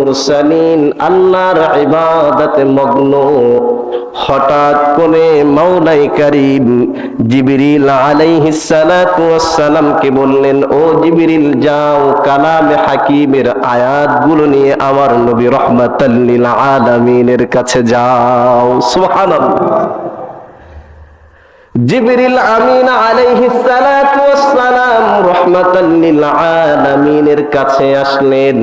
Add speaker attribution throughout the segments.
Speaker 1: মুরসালিন, আল্লাহর ইবাদতে মগ্ন। হঠাৎ করে মাওলাই করিম জিবরিল আলাইহিস সালাতু ওয়াস সালামকে বললেন, ও জিবরিল, যাও কালামে হাকিমের আয়াতগুলো নিয়ে আমার নবী রহমাতাল লিল আলামিনের কাছে যাও। সুবহানাল্লাহ। জিবরিল আমিন আলাইহিস সালাতু ওয়াস সালাম লিল আলামিনের কাছে আসলেন।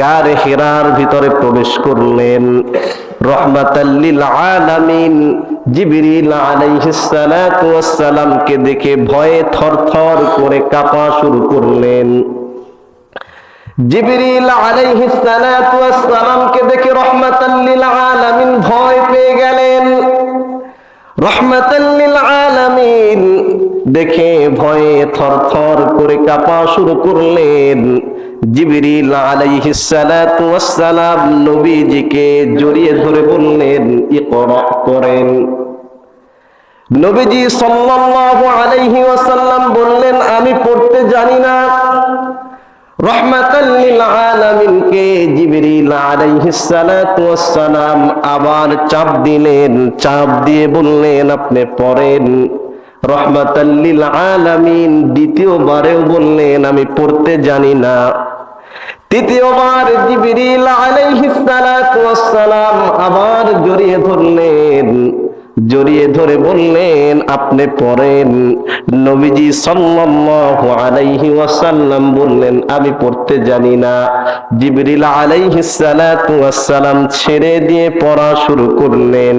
Speaker 1: গারে হিরার ভিতরে প্রবেশ করলেন। রহমাতাল লিল আলামিন জিবরিল দেখে ভয়ে থরথর করে কাঁপা শুরু করলেন। জিবরিল দেখে রহমাতাল লিল আলামিন ভয় পেয়ে গেলেন। রহমাতাল্লিল আলামিন দেখে ভয়ে থরথর করে কাঁপা শুরু করলেন। জিবরিল সালাতু নবীজিকে জড়িয়ে ধরে বললেন, ইকরা করেন নবীজি সাল্লাল্লাহু আলাইহি ওয়াসাল্লাম বললেন, আমি পড়তে জানি না। রহমাতাল্লিল আলামিনকে জিবরিল আলাইহিস সালাতু ওয়াস সালাম আবার চাপ দিলেন, চাপ দিয়ে বললেন, আপনি পড়েন। রহমাতাল্লিল আলামিন দ্বিতীয়বারেও বললেন, আমি পড়তে জানি না। তৃতীয়বার জিবরিল আলাইহিস সালাম আবার জড়িয়ে ধরলেন, জড়িয়ে ধরে বললেন, আপনি পড়েন। নবীজি সাল্লাল্লাহু আলাইহি ওয়াসাল্লাম বললেন, আমি পড়তে জানি না। জিবরিল আলাইহি সালাতু ওয়াসসালাম ছেড়ে দিয়ে পড়া শুরু করলেন।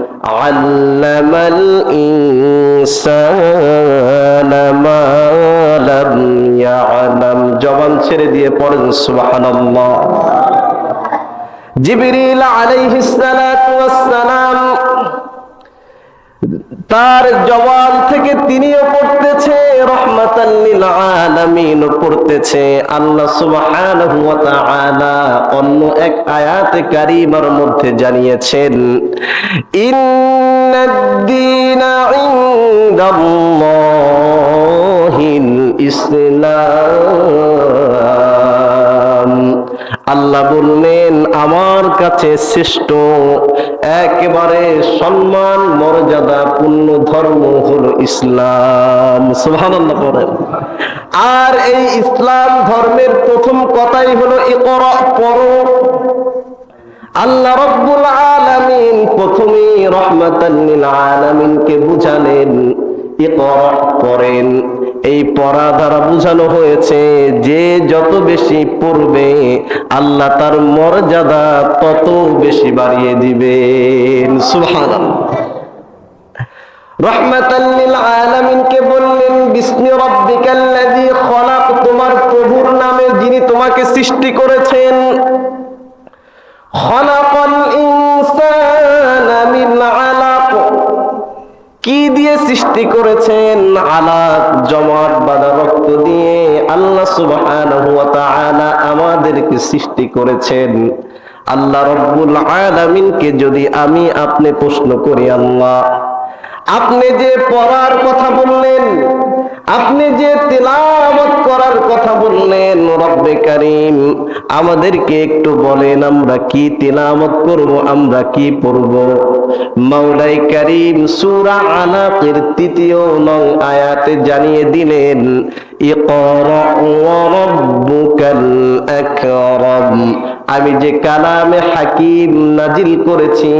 Speaker 1: علم الإنسان ما لم يعلم জবান ছেড়ে দিয়ে পড়েন সুবহানাল্লাহ জিবরিল আলাইহিস সালাতু ওয়াস সালাম তার জবান থেকে তিনিও পড়তেছে রহমাতাল্লিল আলামিন পড়তেছে। আল্লাহ সুবহানাহু ওয়া তাআলা অন্য এক আয়াতে কারীমার মধ্যে জানিয়েছেন, ইন্নাদ দীনা ইনদাল্লাহিল ইসলাম। আল্লাহ বললেন, আমার কাছে শ্রেষ্ঠ একেবারে সম্মান, মর্যাদা পূর্ণ ধর্ম হলো ইসলাম। সুবহানাল্লাহ করেন আর এই ইসলাম ধর্মের প্রথম কথাই হলো ইকরা, পড়ো। আল্লাহ রব্বুল আলামিন প্রথমেই রহমাতাল লিল আলামিনকে বুঝালেন, ইকরা পড়েন। এই পড়া দ্বারা বোঝানো হয়েছে যে যত বেশি পড়বে, আল্লাহ তার মর্যাদা তত বেশি বাড়িয়ে রহমাতাল্লিল আলামিনকে বললেন খলাক। তোমার প্রভুর নামে যিনি তোমাকে সৃষ্টি করেছেন। খলাকাল ইনসানা মিন আলাক। কি দিয়ে সৃষ্টি করেছেন? আলাক। জমাট বাঁধা রক্ত দিয়ে আল্লাহ সুবহানাহু ওয়া তাআলা আমাদেরকে সৃষ্টি করেছেন। আল্লাহ রব্বুল আলামিনকে যদি আমি আপনি প্রশ্ন করি, আল্লাহ, আপনি যে পড়ার কথা বললেন আপনি যে তেলাওয়াত করার কথা বললেন, রব্বে কারীম, আমাদেরকে একটু বলেন আমরা কি তেলাওয়াত করব, আমরা কি পড়ব? মাওলাই কারীম সূরা আলাকের তৃতীয় নং আয়াতে জানিয়ে দিলেন ইকরা ওয়া রাব্বুকাল আকরাম। আমি যে কালামে হাকিম নাজিল করেছি,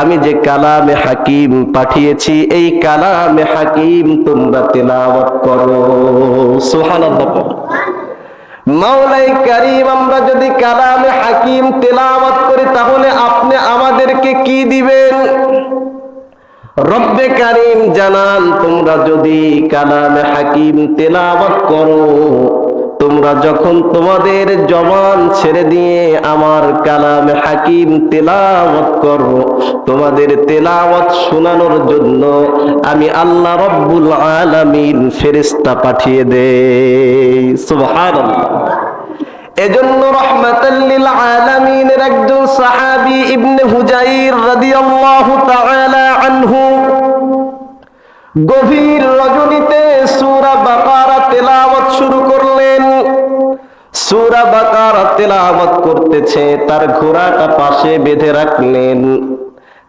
Speaker 1: আমি যে কালামে হাকিম পাঠিয়েছি, এই কালামে হাকিম তোমরা তেলাওয়াত করো। সুবহানাল্লাহ। মাওলাই কারিম, আমরা যদি কালামে হাকিম তেলাওয়াত করি, তাহলে আপনি আমাদেরকে কি দিবেন? রব্বে কারিম জানান, তোমরা যদি কালামে হাকিম তেলাওয়াত করো। তোমরা যখন তোমাদের জবান ছেড়ে দিয়ে আমার কালামে হাকিম তেলাওয়াত করো, তোমাদের তেলাওয়াত শোনানোর জন্য আমি আল্লাহ রব্বুল আলামিন ফেরেশতা পাঠিয়ে দেই। সুবহানাল্লাহ। এজন্য রহমাতাল্লিল আলামিনের একজন সাহাবী ইবনে হুজাইর রাদিয়াল্লাহু তাআলা আনহু গভীর রজনীতে সূরা বাকারা তেলাওয়াত শুরু করলেন সূরা বাকার তেলাওয়াত করতেছে, তার ঘোড়াটা পাশে বেঁধে রাখলেন।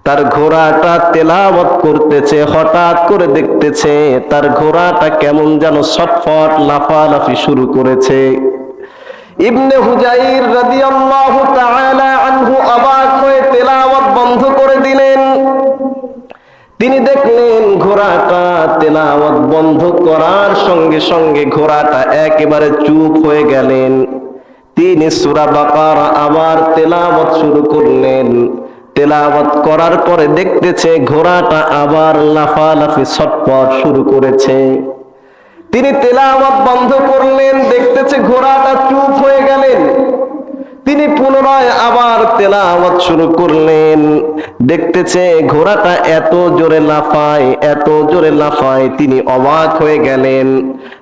Speaker 1: তার ঘোড়াটা তেলাওয়াত করতেছে, হঠাৎ করে দেখতেছে তার ঘোড়াটা কেমন যেন ছটফট, লাফালাফি শুরু করেছে। ইবনে হুজাইর রাদিয়াল্লাহু তাআলা আনহু অবাক হয়ে তেলাওয়াত তিনি দেখলেন ঘোড়াটা তেলাওয়াত বন্ধ করার সঙ্গে সঙ্গে ঘোড়াটা একেবারে চুপ হয়ে গেলেন। তিনি সূরা বাকারা আবার তেলাওয়াত শুরু করলেন। তেলাওয়াত করার পরে দেখতেছে ঘোড়াটা আবার লাফালাফি ছটপট শুরু করেছে। তিনি তেলাওয়াত বন্ধ করলেন, দেখতেছে ঘোড়াটা চুপ হয়ে গেলেন। তিনি পুনরায় আবার তেলাওয়াত শুরু করলেন। দেখতেছে ঘোড়াটা এত জোরে লাফায়, এত জোরে লাফায় তিনি অবাক হয়ে গেলেন।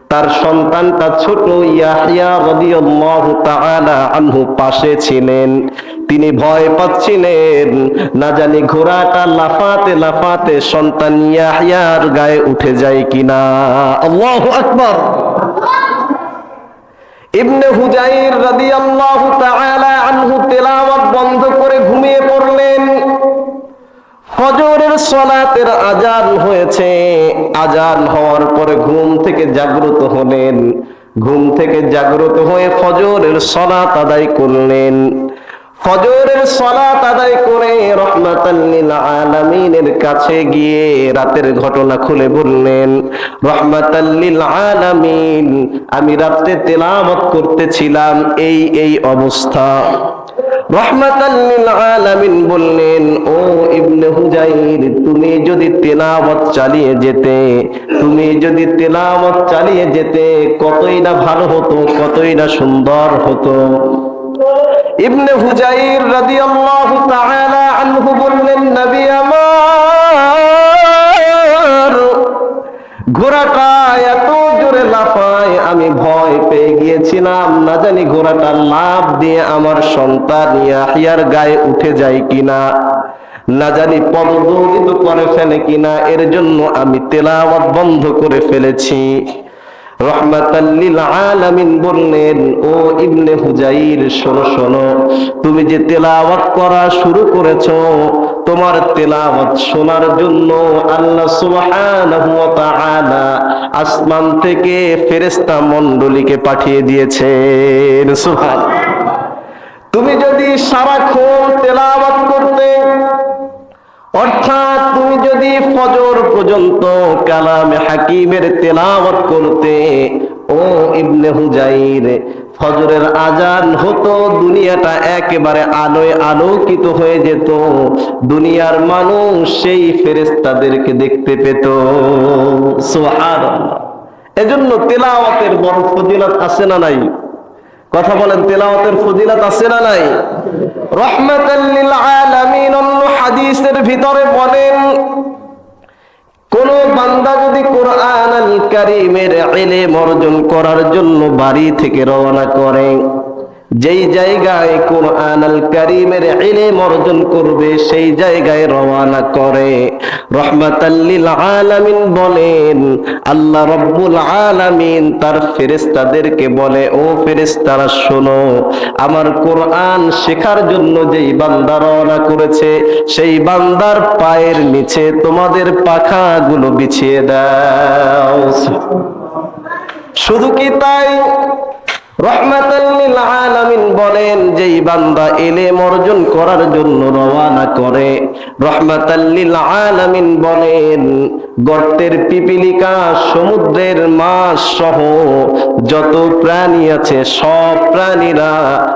Speaker 1: তার সন্তানটা ছোট ইয়াহিয়া রাদিয়াল্লাহু তাআলা আনহু পাশে ছিলেন। তিনি ভয় পাচ্ছিলেন, না জানি ঘোড়াটা লাফাতে লাফাতে সন্তান ইয়াহিয়ার গায়ে উঠে যায় কিনা? আল্লাহু আকবার। ইবনে হুজাইর রাদিয়াল্লাহু তাআলা আনহু তেলাওয়াত বন্ধ করে ঘুমিয়ে পড়লেন। ফজরের সলাতের আজান হয়েছে। আজান হওয়ার পরে ঘুম থেকে জাগ্রত হলেন। ঘুম থেকে জাগ্রত হয়ে ফজরের সলাত আদায় করলেন। ফজরের সলাত আদায় করে রহমাতাল্লিল আলামিনের কাছে গিয়ে রাতের ঘটনা খুলে বললেন রহমাতাল্লিল আলামিন, আমি রাত্রে তেলাওয়াত করতেছিলাম এই এই অবস্থা। রহমাতাল্লিল আলামিন বললেন, ও ইবনে হুজাইর, তুমি যদি তেলাওয়াত চালিয়ে যেতে, তুমি যদি তেলাওয়াত চালিয়ে যেতে, কতই না ভালো হতো, কতই না সুন্দর হতো। ইবনে হুজাইর রাদিয়াল্লাহু তাআলা আনহু বললেন, নবী আমার ঘোড়াটা এত জোরে লাফায় আমি ভয় পেয়ে গিয়েছিলাম। না জানি ঘোড়াটা লাভ দিয়ে আমার সন্তান ইয়াহিয়ার গায়ে উঠে যায় কিনা, না জানি পদদলিত করে ফেলে কিনা, এর জন্য আমি তেলাওয়াত বন্ধ করে ফেলেছি। তুমি যে তেলাওয়াত করা শুরু তোমার তেলাওয়াত শোনার জন্য আল্লাহ আসমান থেকে ফেরেশতা মণ্ডলীকে পাঠিয়ে দিয়েছেন। তুমি যদি সারাক্ষণ তেলাওয়াত করতে, অর্থাৎ তুমি যদি ফজর পর্যন্ত কালামে হাকিমের তেলাওয়াত করতে, ও ইবনে হুজাইর, ফজরের আজান হতো, দুনিয়াটা একেবারে আলোয় আলোকিত হয়ে যেত, দুনিয়ার মানুষ সেই ফেরেশতাদেরকে দেখতে পেত। সুবহানাল্লাহ। এজন্য তেলাওয়াতের বড় ফজিলত আছে না নাই? কথা বলেন, তেলাওয়াতের ফজিলত আছে না নাই? রহমাতাল লিল আলামিন অন্য হাদিসের ভিতরে বলেন, কোন বান্দা যদি কোরআন করার জন্য বাড়ি থেকে রওনা করে যেই জায়গায় কোরআন আল কারীমের ইলম অর্জন করবে, সেই জায়গায় রওনা করে। রহমাতাল্লিল আলামিন বলেন, আল্লাহ রব্বুল আলামিন তার ফেরেশতাদেরকে বলে, ও ফেরেশতারা, শোনো, আমার কোরআন শেখার জন্য যেই বান্দা রওনা করেছে, সেই বান্দার পায়ের নিচে তোমাদের পাখাগুলো বিছিয়ে দাও। শুধু কি তাই? গর্তের পিপিলিকা, সমুদ্রের মাছ সহ যত প্রাণী আছে, সব প্রাণীরা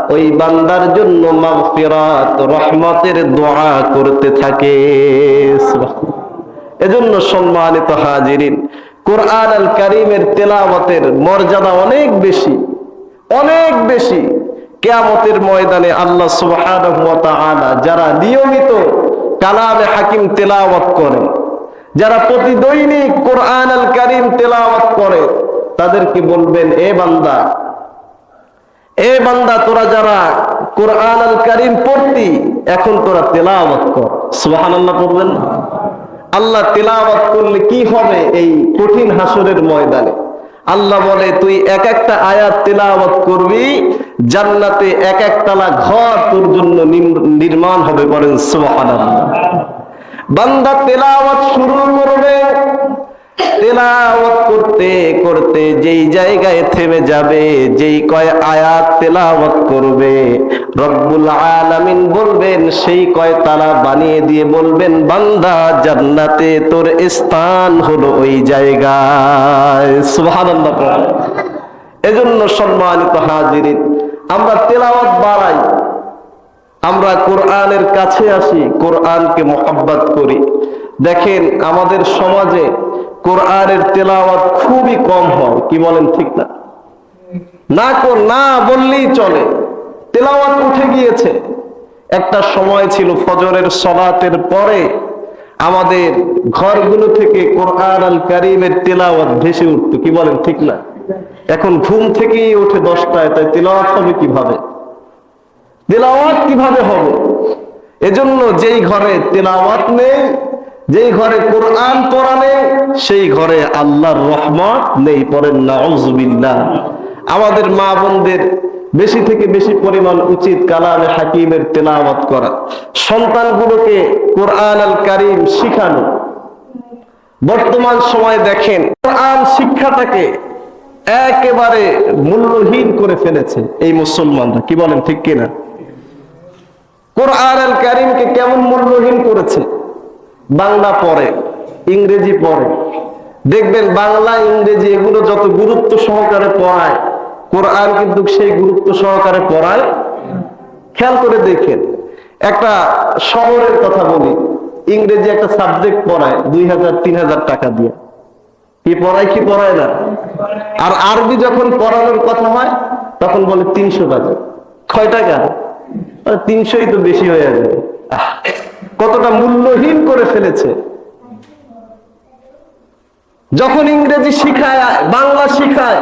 Speaker 1: ওই বান্দার জন্য মাগফিরাত, রহমতের দোয়া করতে থাকে। এজন্য সম্মানিত হাজিরিন, কোরআন আল কারিমের তেলাওয়াতের মর্যাদা অনেক বেশি। অনেক বেশি কেয়ামতের ময়দানে আল্লাহ তাআলা যারা নিয়মিত কালামে হাকিম তেলাওয়াত করে, যারা প্রতি দৈনিক কোরআন আল কারীম তেলাওয়াত করে, তাদেরকে বলবেন, এ বান্দা এ বান্দা, তোরা যারা কোরআন আল কারীম পড়তি, এখন তোরা তেলাওয়াত কর সুবহানাল্লাহ পড়বেন না? আল্লাহ তেলাওয়াত করলে কি হবে এই কঠিন হাসরের ময়দানে আল্লাহ বলে, তুই এক একটা আয়াত তেলাওয়াত করবি, জান্নাতে এক একতলা ঘর তোর জন্য নির্মাণ হবে বলেন সুবহানাল্লাহ। বান্দা তেলাওয়াত শুরু করবে তেলাওয়াত করতে করতে যেই জায়গায় থেমে যাবে, যেই কয় আয়াত তেলাওয়াত করবে, রব্বুল আলামিন বলবেন, সেই কয় তালা বানিয়ে দিয়ে বলবেন, বান্দা, জান্নাতে তোর স্থান হলো ওই জায়গায়। সুবহানাল্লাহ। এজন্য সম্মানিত হাজিরিন, আমরা তেলাওয়াত বাড়াই। আমরা কোরআনের কাছে আসি, কোরআনকে মোহাব্বত করি। দেখেন, আমাদের সমাজে কোরআনের তেলাওয়াত খুবই কম হয়, কি বলেন ঠিক না? না কর না বললেই চলে। তেলাওয়াত উঠে গিয়েছে। একটা সময় ছিল ফজরের সলাতের পরে আমাদের ঘরগুলো থেকে কোরআন আল কারিমের তেলাওয়াত ভেসে উঠতো, কি বলেন ঠিক না? এখন ঘুম থেকেই ওঠে দশটায়, তাই তেলাওয়াত হবে কীভাবে? তেলাওয়াত কীভাবে হবে? এজন্য যেই ঘরে তেলাওয়াত নেই যেই ঘরে কোরআন পড়া নেই সেই ঘরে আল্লাহর রহমত নেই, পড়েন নাউজুবিল্লাহ। আমাদের মা বোনদের বেশি থেকে বেশি পরিমাণ উচিত কালামে হাকিমের তেলাওয়াত করা। সন্তানগুলোকে কোরআন আল কারিম শিখানো। বর্তমান সময়ে দেখেন, কোরআন শিক্ষাটাকে একেবারে মূল্যহীন করে ফেলেছে এই মুসলমানরা। কি বলেন, ঠিক কিনা? কোরআন আল কারিমকে কেমন মূল্যহীন করেছে? বাংলা পড়ে, ইংরেজি পড়ে। দেখবেন বাংলা, ইংরেজি এগুলো যত গুরুত্ব সহকারে পড়ায়, কোরআন কিন্তু সেই গুরুত্ব সহকারে পড়ায়। খেয়াল করে দেখেন, একটা শহরের কথা বলি, ইংরেজি একটা সাবজেক্ট পড়ায় দুই হাজার, তিন হাজার টাকা দিয়ে। কি পড়ায় কি পড়ায় না? আর আরবি যখন পড়ানোর কথা হয়, তখন বলে তিনশো টাকা ছয় টাকা তিনশোই তো বেশি হয়ে যাবে। কতটা মূল্যহীন করে ফেলেছে। যখন ইংরেজি শিখায়, বাংলা শিখায়,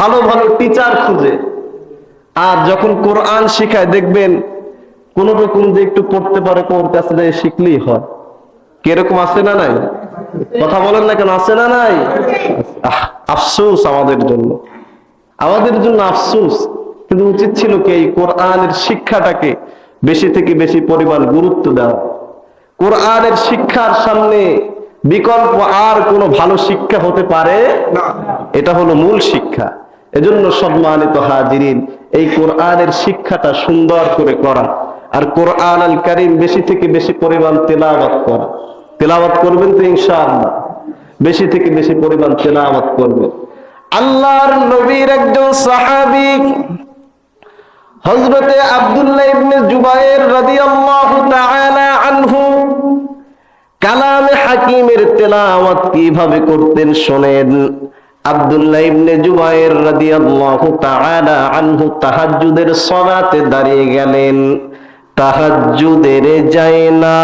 Speaker 1: ভালো ভালো টিচার খুঁজে, আর যখন কোরআন শিখায়, দেখবেন কোন রকম যে একটু পড়তে পারে কোর কাছে যেয়ে শিখলেই হয়। কীরকম আছে না নাই? কথা বলেন না কেন, আছে না নাই? আফসোস আমাদের জন্য। আমাদের জন্য আফসোস। কিন্তু উচিত ছিল কি, এই কোরআনের শিক্ষাটাকে বেশি থেকে বেশি পরিমাণ গুরুত্ব দেওয়া কোরআনের শিক্ষার সামনে বিকল্প আর কোনো ভালো শিক্ষা হতে পারে? এটা হলো মূল শিক্ষা। এজন্য সম্মানিত হাজিরিন এই কোরআনের শিক্ষাটা সুন্দর করে করা। আর কোরআন আল কারিম বেশি থেকে বেশি পরিমাণ তেলাওয়াত করা। তেলাওয়াত করবেন তো ইনশাআল্লাহ। বেশি থেকে বেশি পরিমাণ তেলাওয়াত করবেন। আল্লাহর নবীর একজন সাহাবী হযরতে আব্দুল্লাহ ইবনে জুবায়ের রাদিয়াল্লাহু তাআলা আনহু কালামে হাকিমের তেলাওয়াত কীভাবে করতেন শোনেন। আব্দুল্লাহ ইবনে জুবায়ের রাদিয়াল্লাহু তাআলা আনহু তাহাজ্জুদের সালাতে দাঁড়িয়ে গেলেন। তাহাজ্জুদের যায় না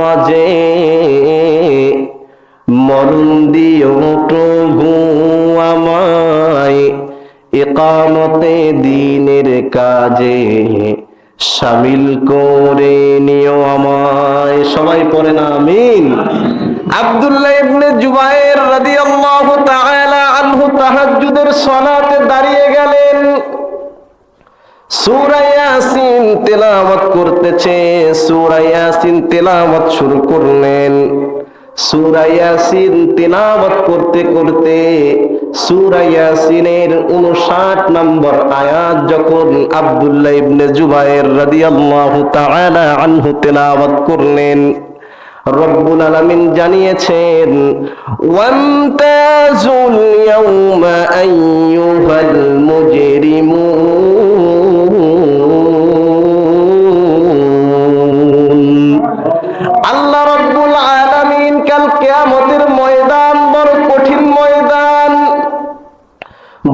Speaker 1: মাঝে। মরণ দিও প্রভু আমায়। একামতে দিনের কাজে সামিল করে নিও আমায়। সবাই পড়ে না, আমিন। আব্দুল্লাহ ইবনে জুবায়ের রাদিয়াল্লাহু তাআলা আনহু তাহাজ্জুদের সালাতে দাঁড়িয়ে গেলেন। সূরা ইয়াসিন তেলাওয়াত করতেছে। সূরা ইয়াসিন তেলাওয়াত শুরু করলেন। করতে করতে 59 নম্বর আয়াত যখন ইবনে জুবায়ের রাদিয়াল্লাহু তাআলা আনহু তেলাওয়াত করলেন, রব্বুল আলামিন জানিয়েছেন ওয়ামতাজুল ইয়াউমা আইয়ুহাল মুজরিমুন।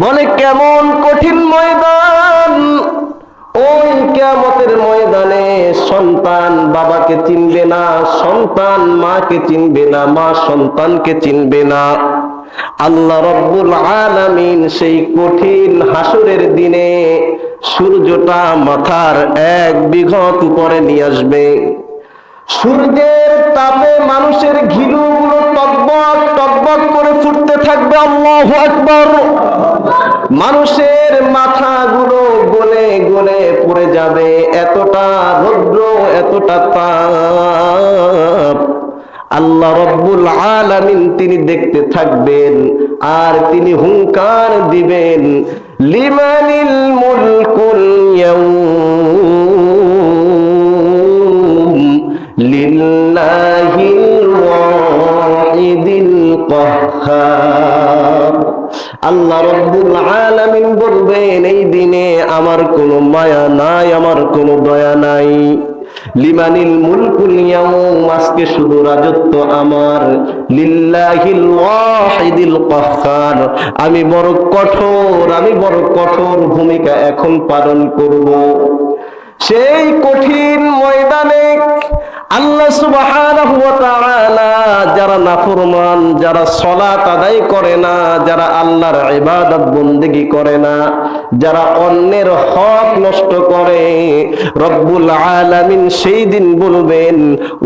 Speaker 1: বলে, কেমন কঠিন ময়দান? ওই কেমতের ময়দানে সন্তান বাবাকে চিনবে না, সন্তান মাকে চিনবে না, মা সন্তানকে চিনবে না। আল্লাহ রব্বুল আলামিন সেই কঠিন হাসুরের দিনে সূর্যটা মাথার এক বিঘত উপরে নিয়ে আসবে। সূর্যের তাপে মানুষের ঘিলুগুলো টকবক টকবক করে ফুটতে থাকবে। আল্লাহু আকবার। মানুষের মাথাগুলো গলে গলে পড়ে যাবে। এতটা রৌদ্র, এতটা তাপ। আল্লাহ রব্বুল আলামিন তিনি দেখতে থাকবেন আর তিনি হুঙ্কার দিবেন। লিমানিল মুলকুল ইয়াউম। আল্লাহ রব্বুল আলামিন বলবেন, এই দিনে আমার কোনো মায়া নাই, আমার কোনো দয়া নাই। লিমানিল মুলকুল ইয়াউম, আজকে শুধু রাজত্ব আমার। লিল্লাহিল ওয়াহিদিল কাহ্হার আমি বড় কঠোর, আমি বড় কঠোর ভূমিকা এখন পালন করব। সেই কঠিন ময়দানে আল্লাহ তাআলা যারা নাফরমান, যারা করে না, যারা আল্লাহর ইবাদত বন্দেগি করে না, যারা অন্যের হক নষ্ট করে, রব্বুল আলামিন সেই দিন বলবেন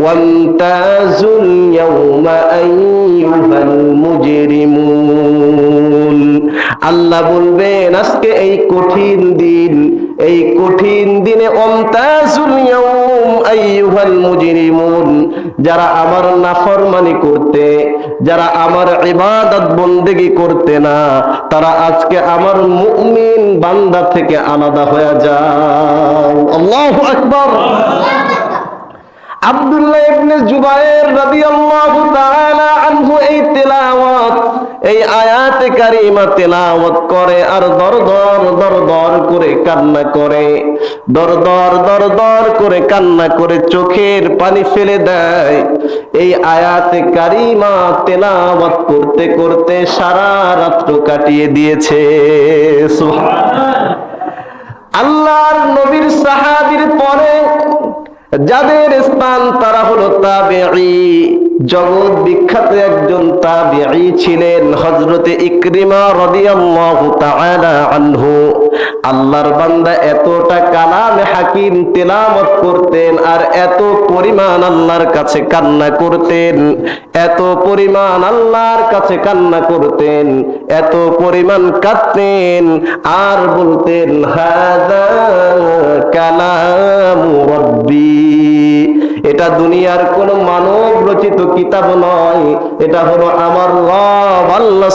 Speaker 1: ওয়ান্তাজুল ইয়াউমা আইয়ুহাল মুজরিমুন। আল্লাহ বলবেন, আজকে এই কঠিন দিন, এই কঠিন দিনে অন্তাজুল ইয়াউম যারা আমার নাফরমানি করতে, যারা আমার ইবাদত বন্দেগি করতে না, তারা আজকে আমার মুমিন বান্দা থেকে আলাদা হয়ে যাও। আল্লাহু আকবার। আব্দুল্লাহ ইবনে জুবায়ের রাদিয়াল্লাহু তাআলা আনহু এই তেলাওয়াত এই আয়াতে কারিমা তেলাওয়াত করে আর দর দর দর দর করে কান্না করে। দর দর দর দর করে কান্না করে চোখের পানি ফেলে দেয়। এই আয়াতে কারিমা তেলাওয়াত করতে করতে সারা রাত্র কাটিয়ে দিয়েছে। সুবহান আল্লাহর নবীর সাহাবীর পরে যাদের স্থান তারা হলো তাবেঈ। জগৎ বিখ্যাত একজন তাবেঈ ছিলেন হযরতে ইকরিমা রাদিয়াল্লাহু তাআলা আনহু। আল্লাহর বান্দা এতটা কালামে হাকিম তেলাওয়াত করতেন আর এত পরিমাণ আল্লাহর কাছে কান্না করতেন, এত পরিমাণ আল্লাহর কাছে কান্না করতেন, এত পরিমাণ কাঁদতেন আর বলতেন, হাদা কালামু রব্বি। এটা দুনিয়ার কোন মানব রচিত কিতাব নয়। এটা হলো আমার আল্লাহ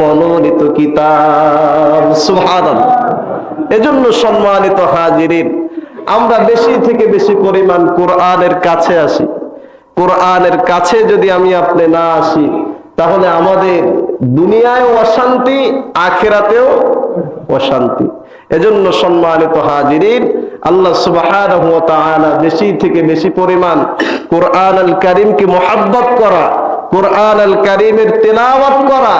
Speaker 1: মনোনীত কিতাব। সুবহানাল্লাহ। এজন্য সম্মানিত হাজিরিন, আমরা বেশি থেকে বেশি পরিমাণ কোরআনের কাছে আসি। কোরআনের কাছে যদি আমি আপনি না আসি, তাহলে আমাদের দুনিয়ায় অশান্তি, আখেরাতেও অশান্তি। এজন্য সম্মানিত হাজিরিন আল্লাহ তাআলা বেশি থেকে বেশি পরিমাণ কোরআন আল কারীমকে মোহাব্বত করা, কোরআন আল কারীমের তেলাওয়াত করা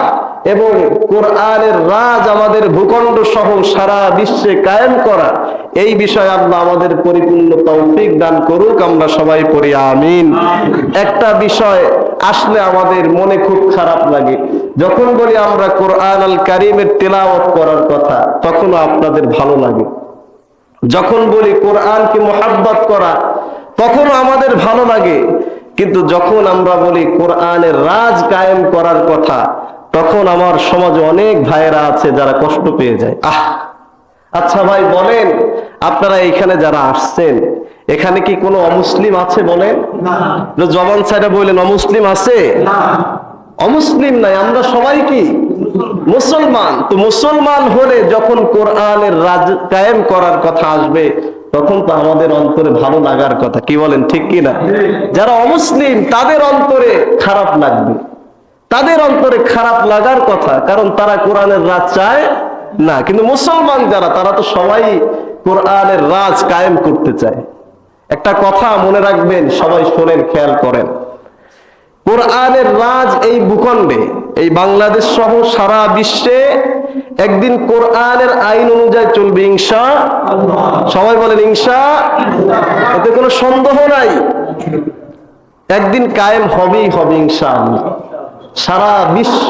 Speaker 1: এবং কোরআনের রাজ আমাদের ভূখণ্ড সহ সারা বিশ্বে কায়েম করা, এই বিষয়ে আল্লাহ আমাদের পরিপূর্ণ তৌফিক দান করুক, আমরা সবাই পড়ি, আমিন। একটা বিষয় আসলে আমাদের মনে খুব খারাপ লাগে, যখন বলি আমরা কোরআন আল কারীমের তেলাওয়াত করার কথা, তখনও আপনাদের ভালো লাগে। যখন বলি কোরআনকে মোহাব্বত করা তখনও আমাদের ভালো লাগে। কিন্তু যখন আমরা বলি কোরআনের রাজ কায়েম করার কথা তখন আমার সমাজে অনেক ভাইয়েরা আছে যারা কষ্ট পেয়ে যায়। আহ! আচ্ছা ভাই বলেন আপনারা এখানে যারা আসছেন এখানে কি কোনো অমুসলিম আছে বলেন? জবান সাইডে বললেন অমুসলিম আছে? অমুসলিম নাই আমরা সবাই কি? মুসলমান, তো মুসলমান হলে যখন কোরআনের রাজ কায়েম করার কথা আসবে, তখন তো আমাদের অন্তরে ভালো লাগার কথা। কি বলেন, ঠিক কি না? যারা অমুসলিম, তাদের অন্তরে খারাপ লাগবে। তাদের অন্তরে খারাপ লাগার কথা, কারণ তারা কোরআনের রাজ চায় না। কিন্তু মুসলমান যারা, তারা তো সবাই কোরআনের রাজ কায়েম করতে চায়। একটা কথা মনে রাখবেন, সবাই শোনেন, খেয়াল করেন। কোরআনের রাজ এই ভূখণ্ডে, এই বাংলাদেশ সহ সারা বিশ্বে একদিন কোরআনের আইন অনুযায়ী চলবে ইংসা সবাই বলেন ইংসা এতে কোনো সন্দেহ নাই। একদিন কায়েম হবেই হবে ইনশাআল্লাহ সারা বিশ্ব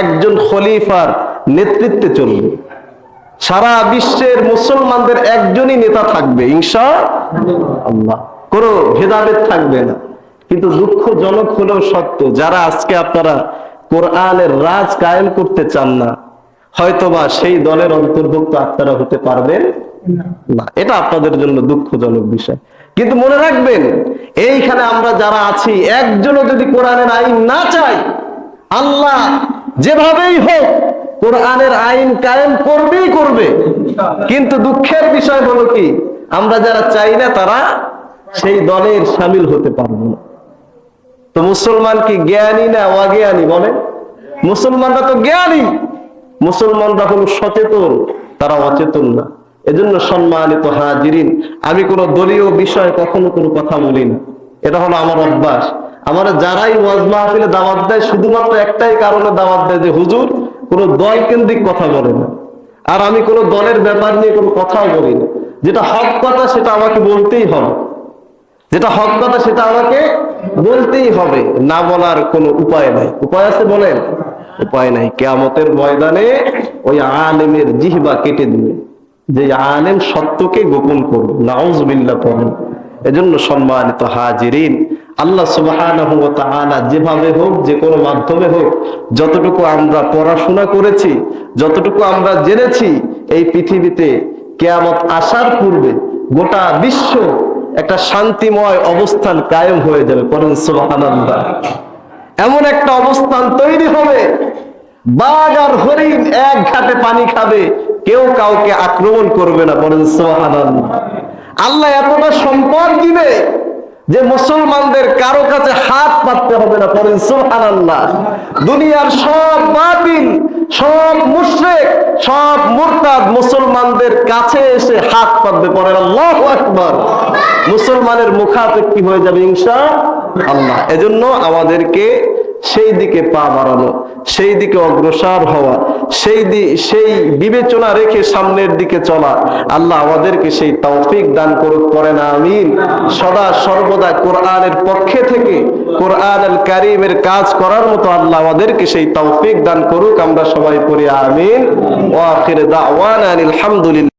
Speaker 1: একজন খলিফার নেতৃত্বে চলবে। সারা বিশ্বের মুসলমানদের একজনই নেতা থাকবে ইনশা আল্লাহ। কোনো ভেদাভেদ থাকবে না। কিন্তু দুঃখজনক হলেও সত্য, যারা আজকে আপনারা কোরআনের রাজ কায়েম করতে চান না, হয়তোবা সেই দলের অন্তর্ভুক্ত আপনারা হতে পারবেন না। এটা আপনাদের জন্য দুঃখজনক বিষয়। কিন্তু মনে রাখবেন, এইখানে আমরা যারা আছি, একজনও যদি কোরআনের আইন না চাই আল্লাহ যেভাবেই হোক কোরআনের আইন কায়েম করবেই করবে। কিন্তু দুঃখের বিষয় হলো কি, আমরা যারা চাই না তারা সেই দলের সামিল হতে পারব না। তো মুসলমান কি জ্ঞানী না অজ্ঞানী বলে মুসলমানরা তো জ্ঞানী। মুসলমানরা হলো সচেতন, তারা অচেতন না। এজন্য সম্মানিত হাজিরিন, আমি কোনো দলীয় বিষয়ে কখনো কোনো কথা বলি না। এটা হলো আমার অভ্যাস। আমার যারাই ওয়াজ মাহফিলে দাওয়াত দেয়, শুধুমাত্র একটাই কারণে দাওয়াত দেয় যে, হুজুর, কোনো দল কেন্দ্রিক কথা বলে না। আর আমি কোনো দলের ব্যাপার নিয়ে কোনো কথাও বলি না। যেটা হক কথা, সেটা আমাকে বলতেই হবে। যেটা হক কথা সেটা আমাকে বলতেই হবে। না বলার কোনো উপায় নাই। উপায় আছে বলেন? উপায় নাই। কেয়ামতের ময়দানে ওই আলেমের জিহবা কেটে দিবে। যে আলেম সত্যকে গোপন করবে। নাউজবিল্লা পড়েন। এজন্য সম্মানিত হাজিরিন, আল্লাহ তাআলা যেভাবে হোক, যে কোনো মাধ্যমে হোক, যতটুকু আমরা পড়াশোনা করেছি, যতটুকু আমরা জেনেছি, এই পৃথিবীতে কেয়ামত আসার পূর্বে গোটা বিশ্ব একটা শান্তিময় অবস্থান কায়েম হয়ে যাবে পরেন সুবহানাল্লাহ। এমন একটা অবস্থান তৈরি হবে, বাঘ আর হরিণ এক ঘাটে পানি খাবে, কেউ কাউকে আক্রমণ করবে না বলেন সুবহানাল্লাহ। আল্লাহ এতটা সম্পদ দিবে যে মুসলমানদের কারও কাছে হাত পাততে হবে না পরেন সুবহানাল্লাহ। দুনিয়ার সব বাতিল সব মুশ্রেক, সব মুরতাদ মুসলমানদের কাছে এসে হাত পাতবে, পরে আল্লাহ আকবার। মুসলমানের মুখাপেক্ষি হয়ে যাবে ইনশা আল্লাহ। এজন্য আমাদেরকে সেই দিকে পা বাড়ানো। সেই দিকে অগ্রসর হওয়া, সেই সেই বিবেচনা রেখে সামনের দিকে চলা, আল্লাহ আমাদেরকে সেই তৌফিক দান করুক করে না, আমিন। সদা সর্বদা কোরআনের পক্ষে থেকে কোরআন আল কারিমের কাজ করার মতো আল্লাহ আমাদেরকে সেই তৌফিক দান করুক, আমরা সবাই পড়ি, আমিন। ওয়া আখির দাওয়ানা আলহামদুলিল্লাহ